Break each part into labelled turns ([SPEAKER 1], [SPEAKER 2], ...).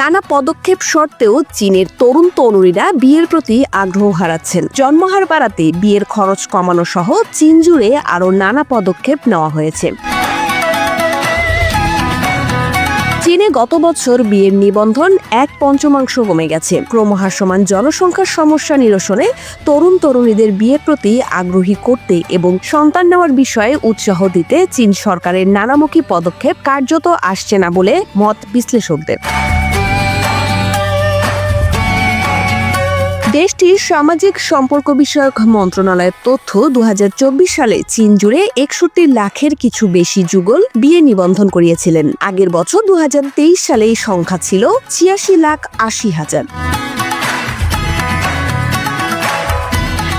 [SPEAKER 1] নানা পদক্ষেপ সত্ত্বেও চীনের তরুণ তরুণীরা বিয়ের প্রতি আগ্রহ হারাচ্ছেন। জন্মহার বাড়াতে বিয়ের খরচ কমানো সহ চীন জুড়ে আরও নানা পদক্ষেপ নেওয়া হয়েছে। চীনে গত বছর বিয়ের নিবন্ধন এক পঞ্চমাংশ কমে গেছে। ক্রমহাসমান জনসংখ্যার সমস্যা নিরসনে তরুণ তরুণীদের বিয়ের প্রতি আগ্রহী করতে এবং সন্তান নেওয়ার বিষয়ে উৎসাহ দিতে চীন সরকারের নানামুখী পদক্ষেপ কার্যত আসছে না বলে মত বিশ্লেষকদের। দেশটির সামাজিক সম্পর্ক বিষয়ক মন্ত্রণালয়ের তথ্য দু হাজার চব্বিশ সালে চীন জুড়ে একষট্টি লাখের কিছু বেশি যুগল বিয়ে নিবন্ধন করিয়েছিলেন। আগের বছর দু সালে এই সংখ্যা ছিল ছিয়াশি লাখ আশি হাজার।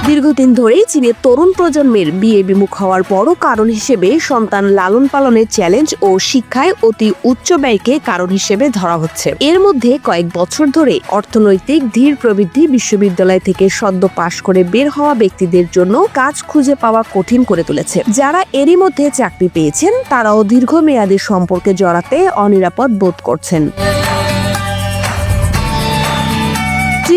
[SPEAKER 1] দীর্ঘদিন ধরেই চীনের তরুণ প্রজন্মের বিয়ে বিমুখ হওয়ার বড় কারণ হিসেবে সন্তান লালন পালনের চ্যালেঞ্জ ও শিক্ষায় অতি উচ্চ ব্যয়কে কারণ হিসেবে ধরা হচ্ছে। এর মধ্যে কয়েক বছর ধরে অর্থনৈতিক ধীর প্রবৃদ্ধি বিশ্ববিদ্যালয় থেকে সদ্য পাশ করে বের হওয়া ব্যক্তিদের জন্য কাজ খুঁজে পাওয়া কঠিন করে তুলেছে। যারা এরই মধ্যে চাকরি পেয়েছেন, তারাও দীর্ঘমেয়াদী সম্পর্কে জড়াতে অনিরাপদ বোধ করছেন।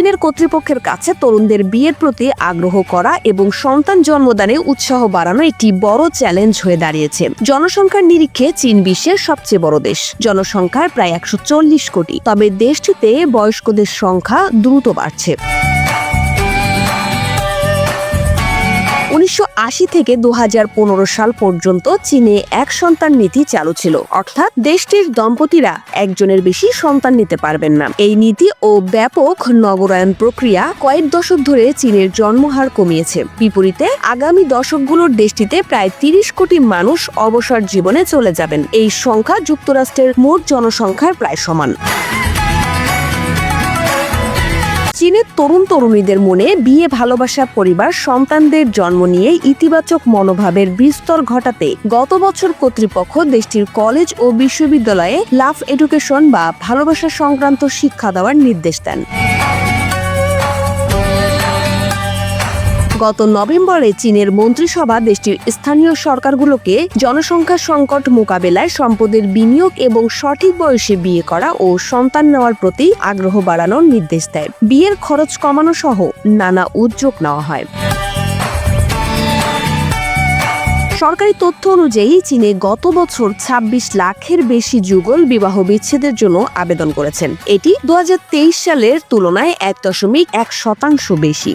[SPEAKER 1] চীনের কর্তৃপক্ষের কাছে তরুণদের বিয়ের প্রতি আগ্রহ করা এবং সন্তান জন্মদানে উৎসাহ বাড়ানো একটি বড় চ্যালেঞ্জ হয়ে দাঁড়িয়েছে। জনসংখ্যার নিরীক্ষে চীন বিশ্বের সবচেয়ে বড় দেশ। জনসংখ্যার প্রায় একশো চল্লিশ কোটি। তবে দেশটিতে বয়স্কদের সংখ্যা দ্রুত বাড়ছে। উনিশশো থেকে দু হাজার পনেরো সাল পর্যন্ত চীনে এক সন্তান নীতি চালু ছিল। অর্থাৎ দেশটির দম্পতিরা একজনের বেশি সন্তান নিতে পারবেন না। এই নীতি ও ব্যাপক নগরায়ন প্রক্রিয়া কয়েক দশক ধরে চীনের জন্মহার কমিয়েছে। বিপরীতে আগামী দশকগুলোর দেশটিতে প্রায় তিরিশ কোটি মানুষ অবসর জীবনে চলে যাবেন। এই সংখ্যা যুক্তরাষ্ট্রের মোট জনসংখ্যার প্রায় সমান। চীনের তরুণ তরুণীদের মনে বিয়ে, ভালোবাসা, পরিবার, সন্তানদের জন্ম নিয়ে ইতিবাচক মনোভাবের বিস্তর ঘটাতে গত বছর কর্তৃপক্ষ দেশটির কলেজ ও বিশ্ববিদ্যালয়ে লাভ এডুকেশন বা ভালোবাসা সংক্রান্ত শিক্ষা দেওয়ার নির্দেশ দেন। গত নভেম্বরে চীনের মন্ত্রিসভা দেশটির স্থানীয় সরকারগুলোকে জনসংখ্যা সংকট মোকাবেলায় সম্পদের বিনিয়োগ এবং সঠিক বয়সে বিয়ে করা ও সন্তান নেওয়ার প্রতি আগ্রহ বাড়ানোর নির্দেশ দেয়। বিয়ের খরচ কমানো সহ নানা উদ্যোগ নেওয়া হয়। সরকারি তথ্য অনুযায়ী চীনে গত বছর ২৬ লাখের বেশি যুগল বিবাহ বিচ্ছেদের জন্য আবেদন করেছেন। এটি দু হাজার তেইশ সালের তুলনায় এক দশমিক এক শতাংশ বেশি।